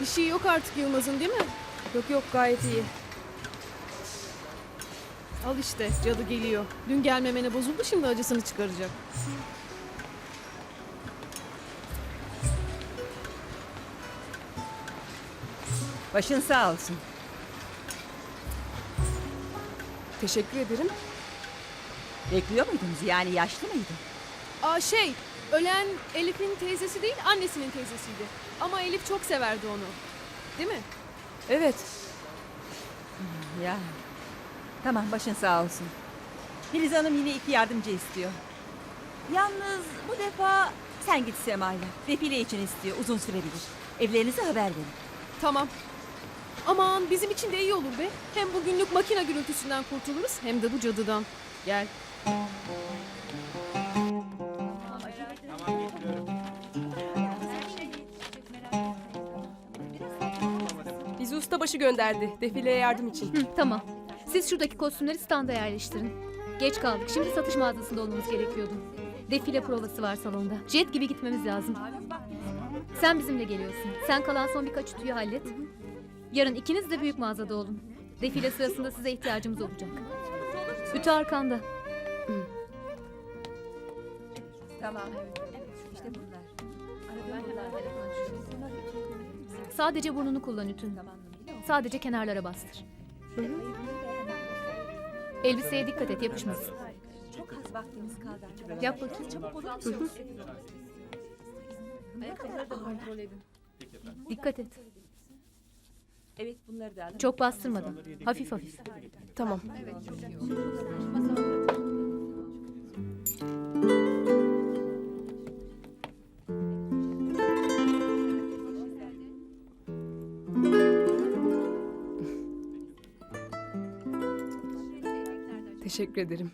Bir şey yok artık Yılmaz'ın değil mi? Yok yok gayet iyi. Al işte cadı geliyor. Dün gelmemene bozuldu şimdi acısını çıkaracak. Başın sağ olsun. Teşekkür ederim. Bekliyor muydunuz yani yaşlı mıydı? Aa şey, ölen Elif'in teyzesi değil annesinin teyzesiydi. Ama Elif çok severdi onu. Değil mi? Evet. Ya. Tamam başın sağ olsun. Filiz Hanım yine iki yardımcı istiyor. Yalnız bu defa sen git Sema'yla. Defile için istiyor uzun sürebilir. Evlerinize haber verin. Tamam. Aman bizim için de iyi olur be. Hem bugünlük makine gürültüsünden kurtuluruz hem de bu cadıdan. Gel. Ustabaşı gönderdi defileye yardım için. Hı, tamam. Siz şuradaki kostümleri standa yerleştirin. Geç kaldık. Şimdi satış mağazasında olmamız gerekiyordu. Defile provası var salonda. Jet gibi gitmemiz lazım. Sen bizimle geliyorsun. Sen kalan son birkaç ütüyü hallet. Yarın ikiniz de büyük mağazada olun. Defile sırasında size ihtiyacımız olacak. Ütü arkanda. Tamam. İşte bunlar. Sadece burnunu kullan ütün. Sadece kenarlara bastır. Elbiseye dikkat et yapışmasın. Çok az vaktimiz kaldı. Yap bakayım. Dikkat et. Evet bunları da alın. Çok bastırmadan. Hafif hafif. Tamam. Teşekkür ederim.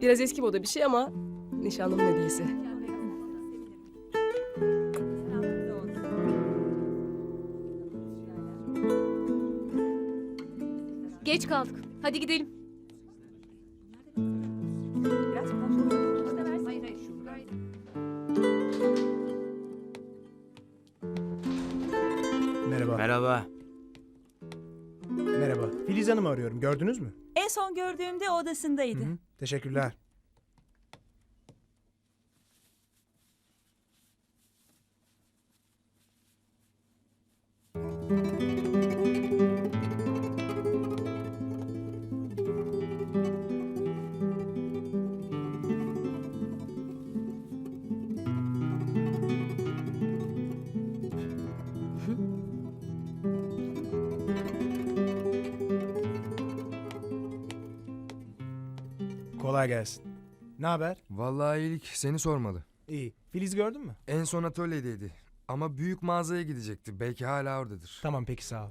Biraz eski moda bir şey ama nişanlım ne değilse. Geç kaldık. Hadi gidelim. Arıyorum. Gördünüz mü? En son gördüğümde odasındaydı. Hı hı. Teşekkürler. Kolay gelsin. Ne haber? Vallahi iyilik seni sormalı. İyi. Filiz gördün mü? En son atölyedeydi. Ama büyük mağazaya gidecekti. Belki hala oradadır. Tamam peki sağ ol.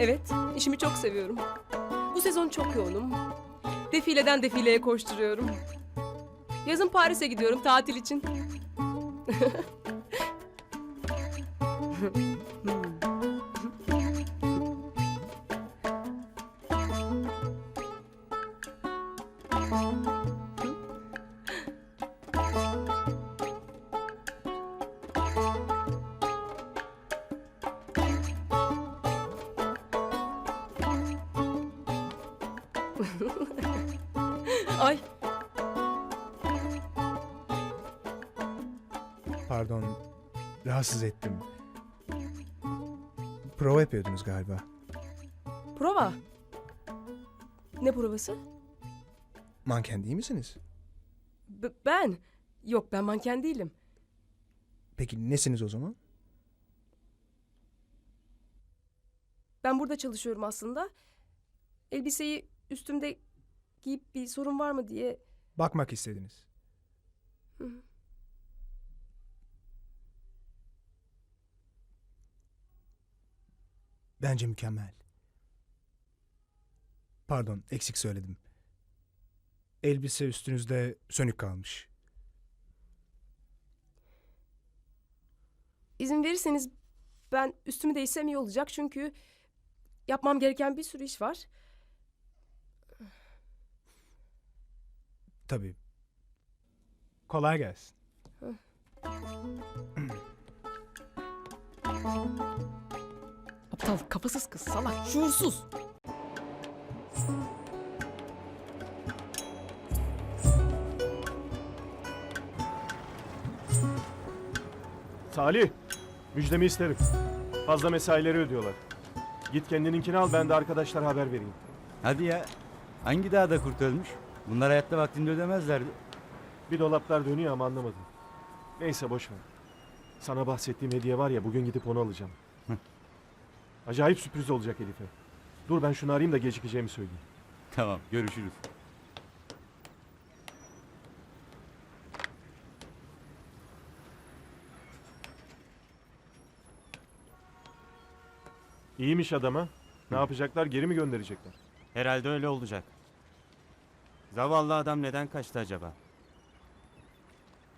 Evet, işimi çok seviyorum. Bu sezon çok yoğunum. Defileden defileye koşturuyorum. Yazın Paris'e gidiyorum tatil için. Pardon. Rahatsız ettim. Prova yapıyordunuz galiba. prova. Ne provası? Manken değil misiniz? B- ben. Yok ben manken değilim. Peki nesiniz o zaman? Ben burada çalışıyorum aslında. Elbiseyi üstümde giyip bir sorun var mı diye. Bakmak istediniz. Hı. Bence mükemmel. Pardon, eksik söyledim. Elbise üstünüzde sönük kalmış. İzin verirseniz ben üstümü değişsem iyi olacak çünkü yapmam gereken bir sürü iş var. Tabii. Kolay gelsin. Aptal kafasız kız salak şuursuz. Salih, müjdemi isterim. Fazla mesaileri ödüyorlar. Git kendininkini al, ben de arkadaşlara haber vereyim. Hadi ya. Hangi dağda kurt ölmüş? Bunlar hayatta vaktinde ödemezlerdi. Bir dolaplar dönüyor ama anlamadım. Neyse boş ver. Sana bahsettiğim hediye var ya, bugün gidip onu alacağım. Acayip sürpriz olacak Elif'e. Dur ben şunu arayayım da gecikeceğimi söyleyeyim. Tamam, görüşürüz. İyiymiş adama. Ne yapacaklar, geri mi gönderecekler? Herhalde öyle olacak. Zavallı adam neden kaçtı acaba?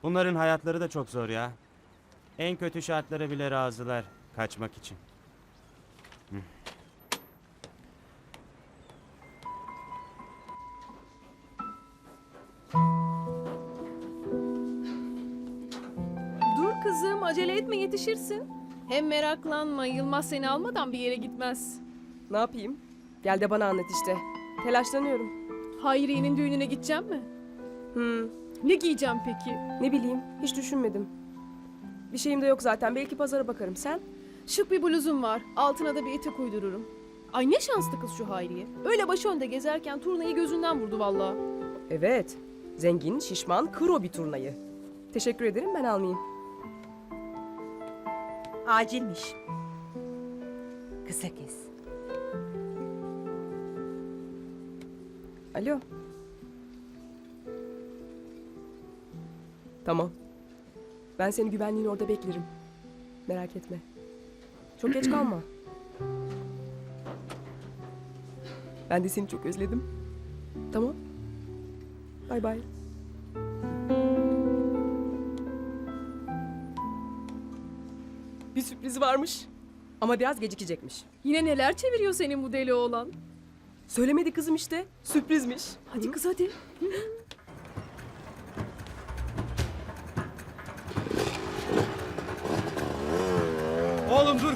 Bunların hayatları da çok zor ya. En kötü şartlara bile razılar kaçmak için. Dur kızım acele etme yetişirsin. Hem meraklanma Yılmaz seni almadan bir yere gitmez. Ne yapayım? Gel de bana anlat işte. Telaşlanıyorum. Hayriye'nin düğününe gideceğim mi? Hmm, Ne giyeceğim peki? ne bileyim, hiç düşünmedim. Bir şeyim de yok zaten. Belki pazara bakarım. Sen? Şık bir bluzum var. Altına da bir etek uydururum. Ay ne şanslı kız şu Hayriye. Öyle başı önde gezerken turnayı gözünden vurdu vallahi. Evet. Zengin, şişman, kro bir turnayı. Teşekkür ederim ben almayayım. Acilmiş. Kısa kes. Alo. Tamam. Ben seni güvenliğin orada beklerim. Merak etme. Çok geç kalma. Ben de seni çok özledim. Tamam. Bay bay. Bir sürpriz varmış. Ama biraz gecikecekmiş. Yine neler çeviriyor senin bu deli oğlan? Söylemedi kızım işte. Sürprizmiş. Hadi kız hadi.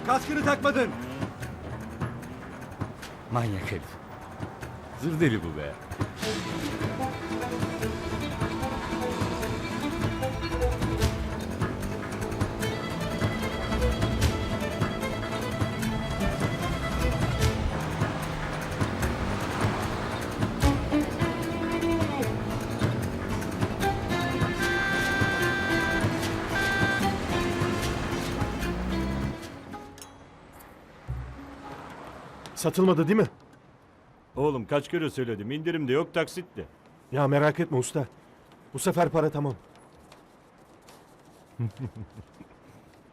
Kaskını takmadın. Manyak herif. Zır deli bu be. Satılmadı değil mi? Oğlum kaç kere söyledim indirim de yok taksitle. Ya merak etme usta. Bu sefer para tamam.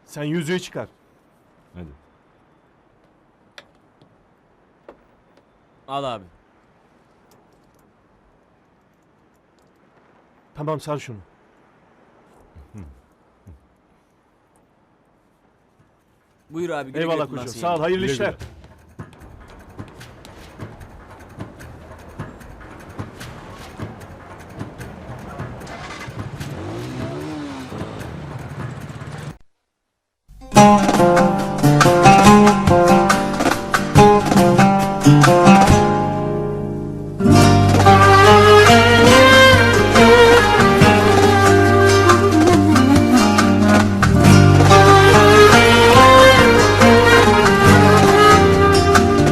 Sen yüzüğü çıkar. Hadi. Al abi. Tamam sar şunu. Buyur abi. Eyvallah koçum. Sağ ol. Hayırlı Güle işler. güle.